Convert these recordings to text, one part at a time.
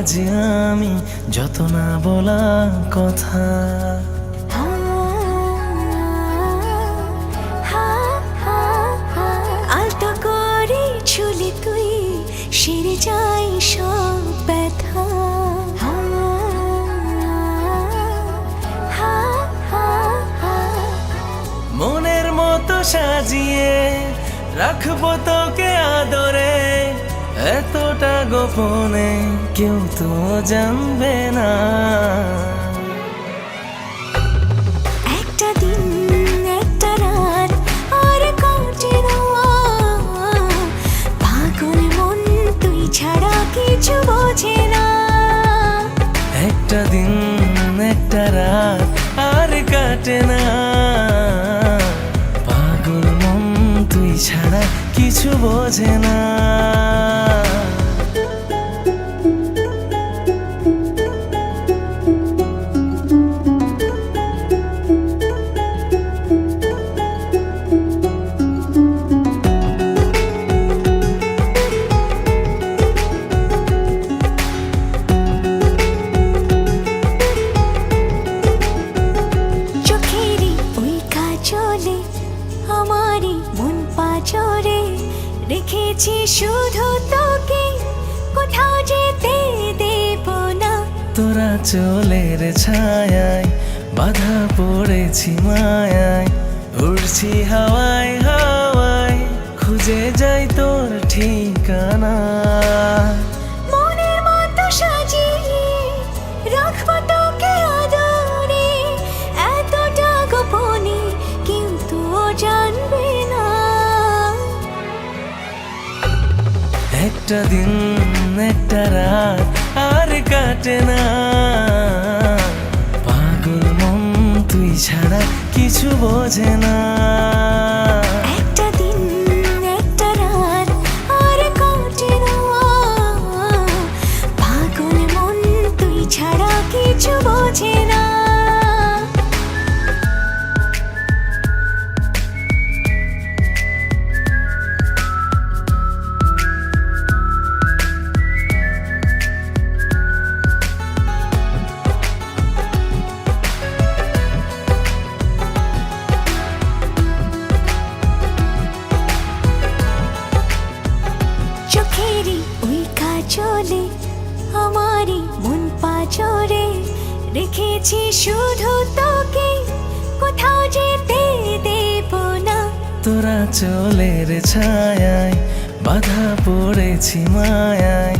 আজ আমি যত না বলা কথা। আলতো করে ছুলি তুই সেরে যাই সব ব্যথা। মনের মতো সাজিয়ে রাখব তোকে আদরে। এতটা গোপনে কেউ তো জানবে না। একটা দিন একটা রাত আর কাটে পাগল মন তুই ছাড়া কিছু বোঝে না। একটা দিন একটা রাত আর কাটে না। পাগল মন তুই ছাড়া কিছু বোঝে না। রেখেছি শুধু তোকে, কোথাও যেতে দেব না। তোরা চলের ছায়ায়, বাধা পড়েছি মায়ায়। উড়ছি হাওয়ায় হাওয়ায়, খুঁজে যাই তোর ঠিকানা। একটা দিন একটা রাত আর কাটে না। পাগল মন তুই ছাড়া কিছু বোঝে না। কাজলে আমারই মন পাজরে রেখেছি শুধু তোকে, কোথাও যেতে দেব না। তোরা চলের ছায়ায়, বাধা পড়েছি মায়ায়।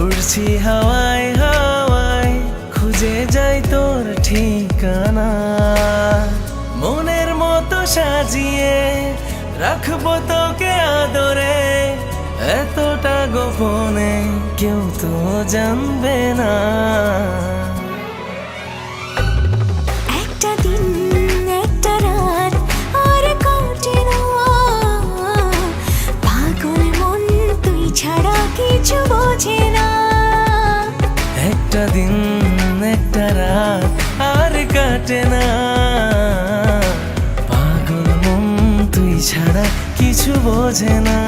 উড়ছি হাওয়ায় হাওয়ায়, খুঁজে যাই তোর ঠিকানা। মনের মতো সাজিয়ে, রাখব তোকে আদরে। এতটা গোপনে কেউ তো জানবে না। একটা দিন একটা রাত আর কাটে না। পাগল মন তুই ছাড়া কিছু বোঝে না। একটা দিন একটা রাত আর কাটে না। পাগল মন তুই ছাড়া কিছু বোঝে না।